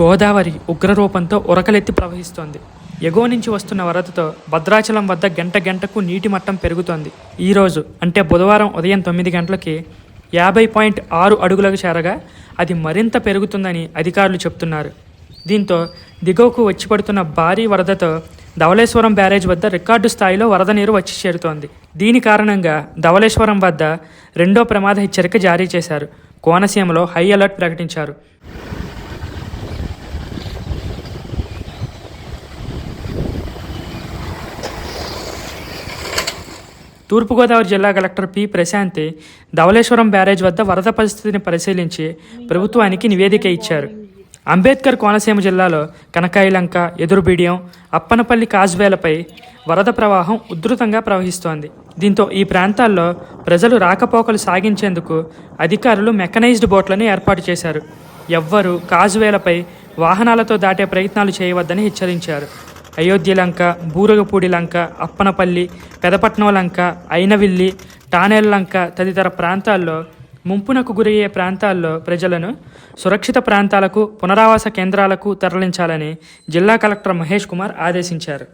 గోదావరి ఉగ్రరూపంతో ఉరకలెత్తి ప్రవహిస్తోంది. ఎగువ నుంచి వస్తున్న వరదతో భద్రాచలం వద్ద గంట గంటకు నీటి మట్టం పెరుగుతోంది. ఈరోజు అంటే బుధవారం ఉదయం తొమ్మిది గంటలకి యాభై పాయింట్ ఆరు అడుగులకు చేరగా అది మరింత పెరుగుతుందని అధికారులు చెప్తున్నారు. దీంతో దిగువకు వచ్చి పడుతున్న భారీ వరదతో ధవళేశ్వరం బ్యారేజ్ వద్ద రికార్డు స్థాయిలో వరద నీరు వచ్చి చేరుతోంది. దీని కారణంగా ధవళేశ్వరం వద్ద రెండో ప్రమాద హెచ్చరిక జారీ చేశారు. కోనసీమలో హై అలర్ట్ ప్రకటించారు. తూర్పుగోదావరి జిల్లా collector P Prashanti Dhavaleswaram barrage వద్ద వరద పరిస్థితిని పరిశీలించి ప్రభుత్వానికి నివేదిక ఇచ్చారు. అంబేద్కర్ కోనసీమ జిల్లాలో కనకాయిలంక ఎదురుబిడియం అప్పనపల్లి కాజ్వేలపై వరద ప్రవాహం ఉధృతంగా ప్రవహిస్తోంది. దీంతో ఈ ప్రాంతాల్లో ప్రజలు రాకపోకలు సాగించేందుకు అధికారులు మెకనైజ్డ్ బోట్లను ఏర్పాటు చేశారు. ఎవ్వరూ కాజ్వేలపై వాహనాలతో దాటే ప్రయత్నాలు చేయవద్దని హెచ్చరించారు. అయోధ్య లంక బూరగపూడి లంక అప్పనపల్లి పెదపట్నం లంక అయినవిల్లి టానేల్ లంక తదితర ప్రాంతాల్లో ముంపునకు గురయ్యే ప్రాంతాల్లో ప్రజలను సురక్షిత ప్రాంతాలకు పునరావాస కేంద్రాలకు తరలించాలని జిల్లా కలెక్టర్ మహేష్ కుమార్ ఆదేశించారు.